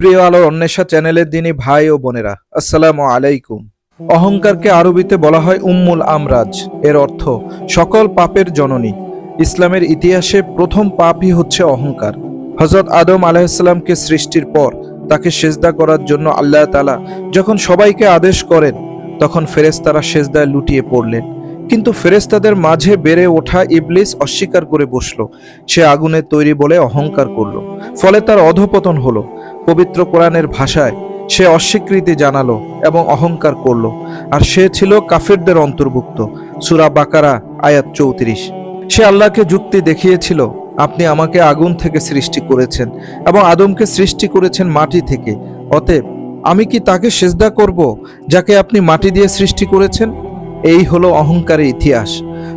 প্রিয় আলোর অন্বেষা চ্যানেলের দিনী ভাই ও বোনেরা, আসসালামু আলাইকুম। অহংকারকে আরবিতে বলা হয় উম্মুল আমরাজ। এর অর্থ, সকল পাপের জননী। ইসলামের ইতিহাসে প্রথম পাপই হচ্ছে অহংকার। হজরত আদম আলাহিসাল্লামকে সৃষ্টির পর তাকে সেজদা করার জন্য আল্লাহ তালা যখন সবাইকে আদেশ করেন, তখন ফেরেশতারা সেজদায় লুটিয়ে পড়লেন। কিন্তু ফেরেশতাদের মাঝে বেড়ে ওঠা ইবলিস অস্বীকার করে বসল। সে আগুনের তৈরি বলে অহংকার করল। ফলে তার অধপতন হলো। পবিত্র কোরআনের ভাষায় সে অস্বীকৃতি জানালো এবং অহংকার করল। আর সে ছিল কাফিরদের অন্তর্ভুক্ত। সুরা বাকারা, আয়াত চৌত্রিশ। সে আল্লাহকে যুক্তি দেখিয়েছিল, আপনি আমাকে আগুন থেকে সৃষ্টি করেছেন এবং আদমকে সৃষ্টি করেছেন মাটি থেকে। অতএব আমি কি তাকে সেজদা করব, যাকে আপনি মাটি দিয়ে সৃষ্টি করেছেন? এই হলো অহংকারের ইতিহাস।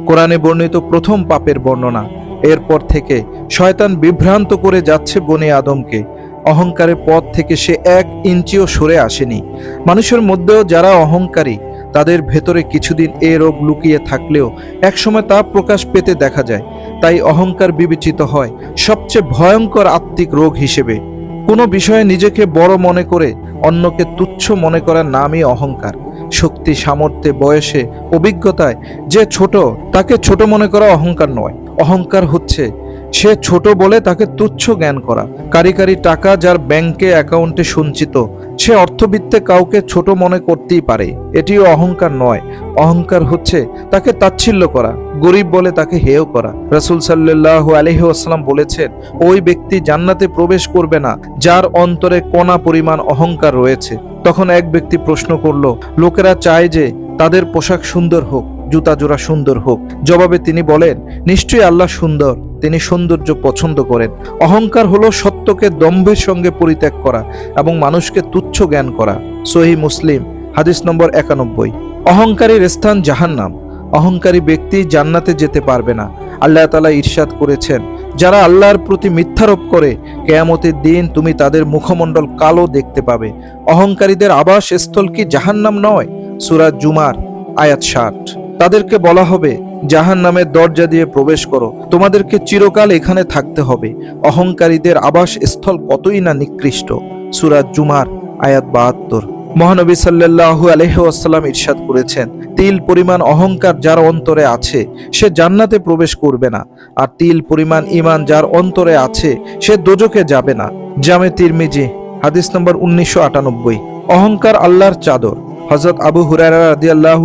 কোরআনে বর্ণিত প্রথম পাপের বর্ণনা। এরপর থেকে শয়তান বিভ্রান্ত করে যাচ্ছে বনে আদমকে। অহংকারের পথ থেকে সে এক ইঞ্চিও সরে আসেনি। মানুষের মধ্যেও যারা অহংকারী, তাদের ভেতরে কিছুদিন এ রোগ লুকিয়ে থাকলেও একসময় তা প্রকাশ পেতে দেখা যায়। তাই অহংকার বিবেচিত হয় সবচেয়ে ভয়ঙ্কর আত্মিক রোগ হিসেবে। কোনো বিষয়ে নিজেকে বড় মনে করে অন্যকে তুচ্ছ মনে করার নামই অহংকার। শক্তি, সামর্থ্যে, বয়সে, অভিজ্ঞতায় যে ছোট, তাকে ছোট মনে করা অহংকার নয়। অহংকার হচ্ছে সে ছোট বলে তাকে তুচ্ছ জ্ঞান করা। কারি কারি টাকা যার ব্যাংকে অ্যাকাউন্টে সঞ্চিত, সে অর্থবিত্তে কাউকে ছোট মনে করতেই পারে। এটিও অহংকার নয়। অহংকার হচ্ছে তাকে তাচ্ছিল্য করা, গরিব বলে তাকে হেয় করা। রাসুল সাল্লাহ আলহিহাস্লাম বলেছেন, ওই ব্যক্তি জান্নাতে প্রবেশ করবে না, যার অন্তরে কণা পরিমাণ অহংকার রয়েছে। তখন এক ব্যক্তি প্রশ্ন করল, লোকেরা চায় যে তাদের পোশাক সুন্দর হোক। জুতা জোড়া সুন্দর হোক। জবাবে তিনি বলেন, নিশ্চয়ই আল্লাহ সুন্দর, তিনি সৌন্দর্য পছন্দ করেন। অহংকার হলো সত্যকে দম্ভের সঙ্গে পরিত্যাগ করা এবং মানুষকে তুচ্ছ জ্ঞান করা। সহি মুসলিম, হাদিস নম্বর একানব্বই। অহংকারীর স্থান জাহান্নাম। অহংকারী ব্যক্তি জান্নাতে যেতে পারবে না। আল্লাহ তালা ইরশাদ করেছেন, যারা আল্লাহর প্রতি মিথ্যারোপ করে, কেয়ামতের দিন তুমি তাদের মুখমণ্ডল কালো দেখতে পাবে। অহংকারীদের আবাস স্থল কি জাহান্নাম নয়? সুরাজ জুমার, আয়াত ষাট। তাদেরকে বলা হবে, জাহান নামের দরজা দিয়ে প্রবেশ করো। তোমাদেরকে চিরকাল এখানে থাকতে হবে। অহংকারীদের আবাস স্থল কতই না নিকৃষ্ট। সুরাজ জুমার আয়াত বাহাত্তর। মহানবী সাল্লাল্লাহু আলহাসাল্লাম ইরশাদ করেছেন, তিল পরিমাণ অহংকার যার অন্তরে আছে, সে জান্নাতে প্রবেশ করবে না। আর তিল পরিমাণ ইমান যার অন্তরে আছে, সে দোজকে যাবে না। জামে তিরমিজি, হাদিস নম্বর উনিশশো আটানব্বই। অহংকার আল্লাহর চাদর। হজরত আবু হুরারা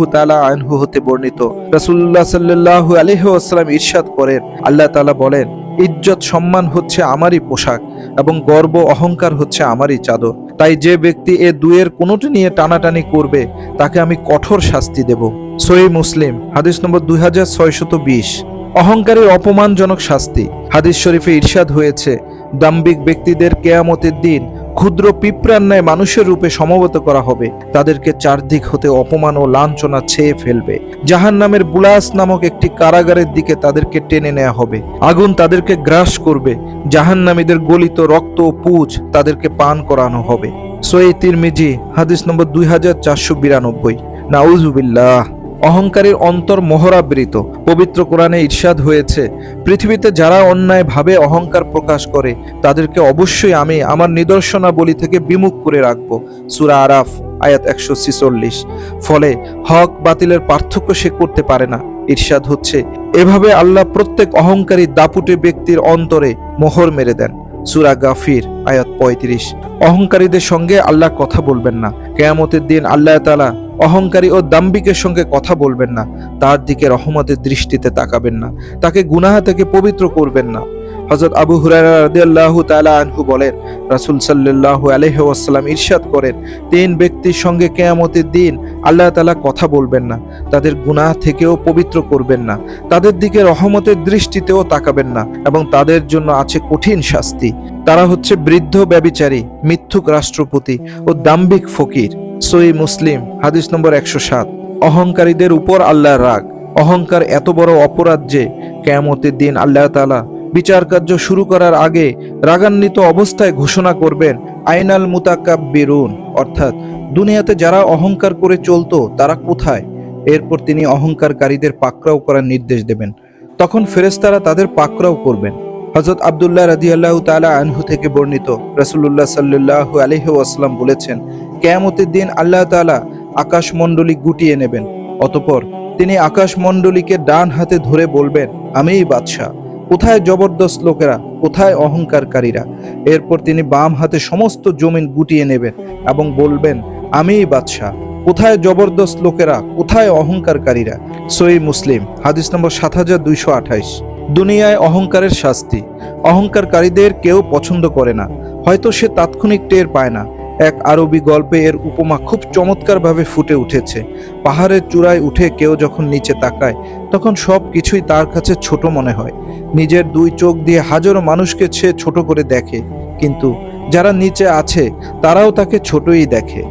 তাআলা আনহু হতে বর্ণিত। রাসূলুল্লাহ সাল্লাল্লাহু আলাইহি ওয়াসাল্লাম ইরশাদ করেন। আল্লাহ তাআলা বলেন, ইজ্জত, সম্মান হচ্ছে আমারই পোশাক এবং গর্ব, অহংকার হচ্ছে আমারই চাদর। তাই যে ব্যক্তি এ দুয়ের কোনোটি নিয়ে টানাটানি করবে, তাকে আমি কঠোর শাস্তি দেব। সহি মুসলিম, হাদিস নম্বর দুই হাজার ছয়শত বিশ। অহংকারের অপমানজনক শাস্তি। হাদিস শরীফে ইরশাদ হয়েছে দাম্বিক ব্যক্তিদের কেয়ামতের দিন ক্ষুদ্র পিঁপড়ার ন্যায় মানুষের রূপে সমবেত করা হবে। তাদেরকে চারদিক হতে অপমান ও লাঞ্ছনা ছেয়ে ফেলবে। জাহান নামের বুলাস নামক একটি কারাগারের দিকে তাদেরকে টেনে নেওয়া হবে। আগুন তাদেরকে গ্রাস করবে। জাহান নামীদের গলিত রক্ত ও পুজ তাদেরকে পান করানো হবে। সোয়ে তিরমিজি, হাদিস নম্বর দুই হাজার চারশো বিরানব্বই। নাউজুবিল্লাহ অহংকারীর অন্তর মোহরাবৃত পবিত্র কোরআনে ঈর্ষাদ হয়েছে, পৃথিবীতে যারা অন্যায়ভাবে অহংকার প্রকাশ করে, তাদেরকে অবশ্যই আমি আমার নিদর্শনাবলী থেকে বিমুখ করে রাখব। সুরা আরাফ, আয়াত একশো ছিচল্লিশ। ফলে হক বাতিলের পার্থক্য সে করতে পারে না। ঈর্ষাদ হচ্ছে, এভাবে আল্লাহ প্রত্যেক অহংকারী দাপুটে ব্যক্তির অন্তরে মোহর মেরে দেন। সুরা গাফির, আয়াত পঁয়ত্রিশ। অহংকারীদের সঙ্গে আল্লাহ কথা বলবেন না। কেয়ামতের দিন আল্লাহ তালা অহংকারী ও দাম্বিকের সঙ্গে কথা বলবেন না, তার দিকে রহমতের দৃষ্টিতে তাকাবেন না, তাকে গুনাহা থেকে পবিত্র করবেন না। হজরত আবু হুরাহ তালা আনহু বলেন, রাসুল সাল্লাহ আলহাসাল্লাম ইরশাদ করেন, তিন ব্যক্তির সঙ্গে কেয়ামতের দিন আল্লাহ তালা কথা বলবেন না, তাদের গুনাহ থেকেও পবিত্র করবেন না, তাদের দিকে রহমতের দৃষ্টিতেও তাকাবেন না এবং তাদের জন্য আছে কঠিন শাস্তি। তারা হচ্ছে বৃদ্ধ ব্যবিচারী, মিথ্যুক রাষ্ট্রপতি ও দাম্বিক ফকির। সই মুসলিম, হাদিস নম্বর একশো সাত। অহংকারীদের উপর আল্লাহর রাগ। অহংকার এত বড় অপরাধ যে কেয়ামতের দিন আল্লাহ তালা বিচার কার্য শুরু করার আগে রাগান্বিত অবস্থায় ঘোষণা করবেন, আইনাল মুতাকাব বেরুন অর্থাৎ দুনিয়াতে যারা অহংকার করে চলতো, তারা কোথায়? এরপর তিনি অহংকারকারীদের পাকড়াও করার নির্দেশ দেবেন। তখন ফেরেস্তারা তাদের পাকড়াও করবেন। হজরত আবদুল্লাহ রাদিয়াল্লাহ তালা আনহু থেকে বর্ণিত রাসূলুল্লাহ সাল্লাল্লাহু আলাইহি ওয়াসাল্লাম বলেছেন কেয়ামতের দিন আল্লাহ তাআলা আকাশমণ্ডলী গুটিয়ে নেবেন। অতপর তিনি আকাশমণ্ডলীকে ডান হাতে ধরে বলবেন, আমিই বাদশাহ। কোথায় জবরদস্ত লোকেরা? কোথায় অহংকারকারীরা? এরপর তিনি বাম হাতে সমস্ত জমিন গুটিয়ে নেবেন এবং বলবেন, আমিই বাদশাহ। কোথায় জবরদস্ত লোকেরা? কোথায় অহংকারকারীরা? সই মুসলিম, হাদিস নম্বর সাত হাজার দুইশো আঠাইশ। দুনিয়ায় অহংকারের শাস্তি। অহংকারকারীদের কেউ পছন্দ করে না। হয়তো সে তাৎক্ষণিক টের পায় না। এক আরবি গল্পে এর উপমা খুব চমৎকারভাবে ফুটে উঠেছে। পাহাড়ের চূড়ায় উঠে কেউ যখন নিচে তাকায়, তখন সব কিছুই তার কাছে ছোট মনে হয়। নিজের দুই চোখ দিয়ে হাজারো মানুষকে সে ছোট করে দেখে, কিন্তু যারা নিচে আছে, তারাও তাকে ছোটই দেখে।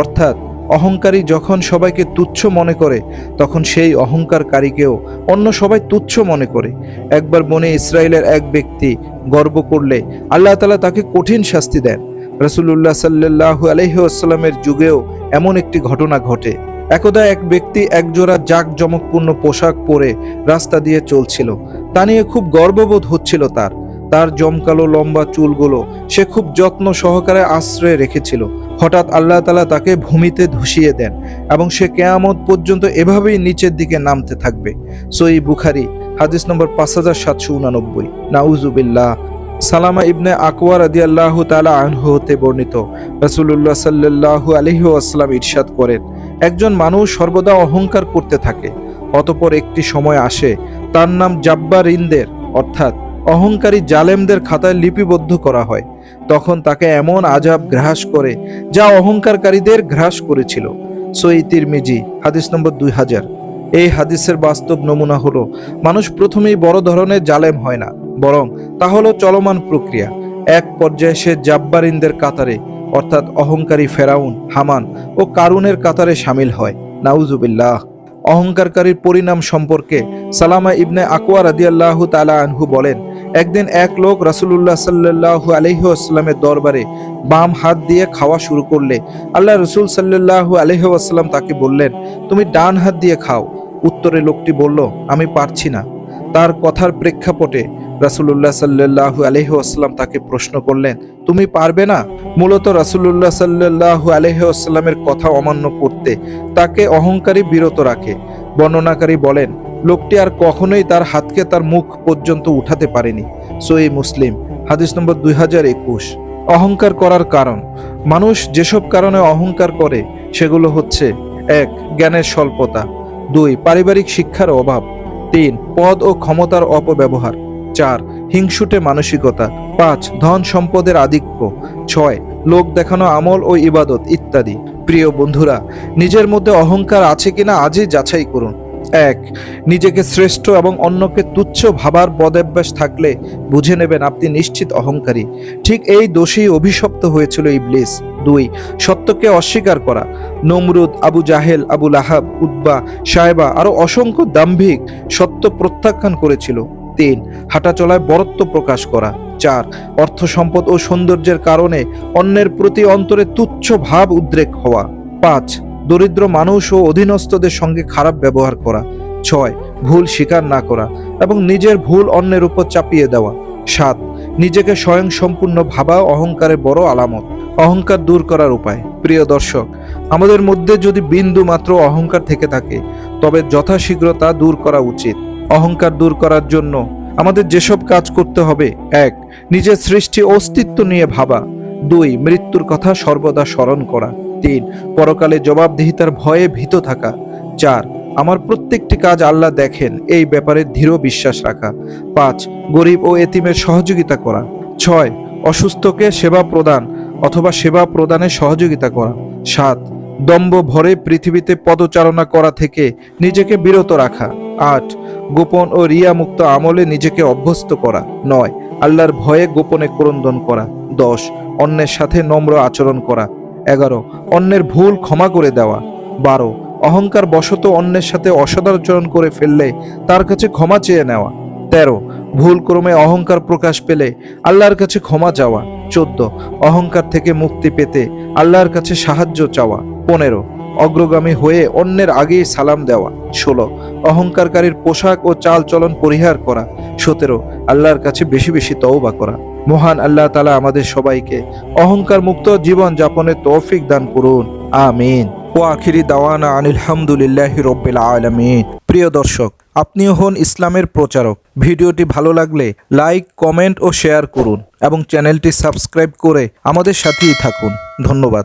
অর্থাৎ অহংকারী যখন সবাইকে তুচ্ছ মনে করে, তখন সেই অহংকারকারীকেও অন্য সবাই তুচ্ছ মনে করে। একবার বনে ইসরায়েলের এক ব্যক্তি গর্ব করলে, আল্লাহ তালা তাকে কঠিন শাস্তি দেন। রসুল্লাহ সাল্লাহ আলহিউসাল্লামের যুগেও এমন একটি ঘটনা ঘটে। একদা এক ব্যক্তি একজোড়া জাঁকজমকপূর্ণ পোশাক পরে রাস্তা দিয়ে চলছিল। তা নিয়ে খুব গর্ববোধ হচ্ছিল তার। তার জমকালো লম্বা চুলগুলো সে খুব যত্ন সহকারে আশ্রয়ে রেখেছিল। হঠাৎ আল্লাহ তালা তাকে ভূমিতে ধুসিয়ে দেন এবং সে কেয়ামত পর্যন্ত এভাবেই নিচের দিকে নামতে থাকবে। সই বুখারি, হাদিস নম্বর পাঁচ হাজার সাতশো উনানব্বই। নাউজুবিল্লাহ। সালামা ইবনে আকওয়া রাদিয়াল্লাহু তাআলা আনহু হতে বর্ণিত। রাসূলুল্লাহ সাল্লাল্লাহু আলাইহি ওয়াসাল্লাম ইরশাদ করেন, একজন মানুষ সর্বদা অহংকার করতে থাকে, অতপর একটি সময় আসে তার নাম জাব্বারিনদের, অর্থাৎ অহংকারী জালেমদের খাতায় লিপিবদ্ধ করা হয়। তখন তাকে এমন আজাব গ্রাস করে যা অহংকারকারীদের গ্রাস করেছিল। সই তিরমিজি, হাদিস নম্বর দুই হাজার। এই হাদিসের বাস্তব নমুনা হলো, মানুষ প্রথমেই বড় ধরনের জালেম হয় না, বরং তা হলো চলমান প্রক্রিয়া। এক পর্যায়ে সে জাব্বারিনদের কাতারে, অর্থাৎ অহংকারী ফেরাউন, হামান ও কারুনের কাতারে সামিল হয়। নাউজুবিল্লাহ। অহংকারকারীর পরিণাম সম্পর্কে সালামা ইবনে আকুয়া রাদিয়াল্লাহু তালা আনহু বলেন, একদিন এক লোক রাসূলুল্লাহ সাল্লাল্লাহু আলাইহি আসলামের দরবারে বাম হাত দিয়ে খাওয়া শুরু করলে আল্লাহ রসুল সাল্লাল্লাহু আলাইহি ওয়াসাল্লাম তাকে বললেন, তুমি ডান হাত দিয়ে খাও। উত্তরে লোকটি বলল, আমি পারছি না। তার কথার প্রেক্ষাপটে রাসূলুল্লাহ আলাইহি ওয়াসাল্লাম তাকে প্রশ্ন করলেন, তুমি পারবে না? মূলত রাসূলুল্লাহ আলাইহি ওয়াসাল্লামের কথা অমান্য করতে তাকে অহংকারী বিরত রাখে। বর্ণনাকারী বলেন, লোকটি আর কখনোই তার হাতকে তার মুখ পর্যন্ত উঠাতে পারেনি। সই মুসলিম, হাদিস নম্বর দুই হাজার একুশ। অহংকার করার কারণ, মানুষ যেসব কারণে অহংকার করে, সেগুলো হচ্ছে, এক, জ্ঞানের স্বল্পতা, দুই, পারিবারিক শিক্ষার অভাব তিন, পদ ও ক্ষমতার অপব্যবহার। চার, হিংসুটে মানসিকতা। পাঁচ, ধন সম্পদের আধিক্য। ছয়, লোক দেখানো আমল ও ইবাদত ইত্যাদি। প্রিয় বন্ধুরা, নিজের মধ্যে অহংকার আছে কিনা আজই যাচাই করুন। এক, নিজেকে শ্রেষ্ঠ এবং অন্যকে তুচ্ছ ভাবার বদাভ্যাস থাকলে বুঝে নেবেন আপনি নিশ্চিত অহংকারী। ঠিক এই দোষেই অভিশপ্ত হয়েছিল ইবলিস। দুই, সত্যকে অস্বীকার করা। নমরুদ, আবু জাহেল, আবু লাহাব উদ্বা সাহেবা আরও অসংখ্য দাম্ভিক সত্য প্রত্যাখ্যান করেছিল। তিন, হাঁটাচলায় বরত্ব প্রকাশ করা। চার, অর্থ সম্পদ ও সৌন্দর্যের কারণে অন্যের প্রতি অন্তরে তুচ্ছ ভাব উদ্রেক হওয়া। পাঁচ দরিদ্র মানুষ ও অধীনস্থদের সঙ্গে খারাপ ব্যবহার করা। ছয়, ভুল স্বীকার না করা এবং নিজের ভুল অন্যের উপর চাপিয়ে দেওয়া। সাত, নিজেকে স্বয়ং সম্পূর্ণ ভাবা অহংকারের বড় আলামত। অহংকার দূর করার উপায়। প্রিয় দর্শক, আমাদের মধ্যে যদি বিন্দু মাত্র অহংকার থেকে থাকে, তবে যথাশীঘ্র তা দূর করা উচিত। অহংকার দূর করার জন্য আমাদের যেসব কাজ করতে হবে, এক, নিজের সৃষ্টি অস্তিত্ব নিয়ে ভাবা। দুই, মৃত্যুর কথা সর্বদা স্মরণ করা। তিন পরকালে জবাবদিহিতার ভয়ে ভীত থাকা। চার, আমার প্রত্যেকটি কাজ আল্লাহ দেখেন। এই ব্যাপারে দৃঢ় বিশ্বাস রাখা। পাঁচ, গরিব ও এতিমের সহযোগিতা করা। ছয়, অসুস্থকে সেবা প্রদান অথবা সেবা প্রদানে সহযোগিতা করা। সাত, দম্ভ ভরে পৃথিবীতে পদচারণা করা থেকে নিজেকে বিরত রাখা। আট, গোপন ও রিয়া মুক্ত আমলে নিজেকে অভ্যস্ত করা। নয়, আল্লাহর ভয়ে গোপনে ক্রন্দন করা। দশ, অন্যের সাথে নম্র আচরণ করা। এগারো, অন্যের ভুল ক্ষমা করে দেওয়া। বারো, অহংকার বশত অন্যের সাথে অসদাচরণ করে ফেললে তার কাছে ক্ষমা চেয়ে নেওয়া। তেরো ভুল ক্রমে অহংকার প্রকাশ পেলে আল্লাহর কাছে ক্ষমা চাওয়া। চোদ্দ, অহংকার থেকে মুক্তি পেতে আল্লাহর কাছে সাহায্য চাওয়া। পনেরো, অগ্রগামী হয়ে অন্যের আগেই সালাম দেওয়া। ষোলো, অহংকারকারীর পোশাক ও চাল চলন পরিহার করা। সতেরো, আল্লাহর কাছে বেশি বেশি তওবা করা। মহান আল্লাহ তালা আমাদের সবাইকে অহংকার মুক্ত জীবন যাপনের তৌফিক দান করুন। আমিন। ও আখিরি দাওয়ানা আনিল হামদুলিল্লাহ রব্বিল আলমিন। প্রিয় দর্শক, আপনিও হন ইসলামের প্রচারক। ভিডিওটি ভালো লাগলে লাইক, কমেন্ট ও শেয়ার করুন এবং চ্যানেলটি সাবস্ক্রাইব করে আমাদের সাথেই থাকুন। ধন্যবাদ।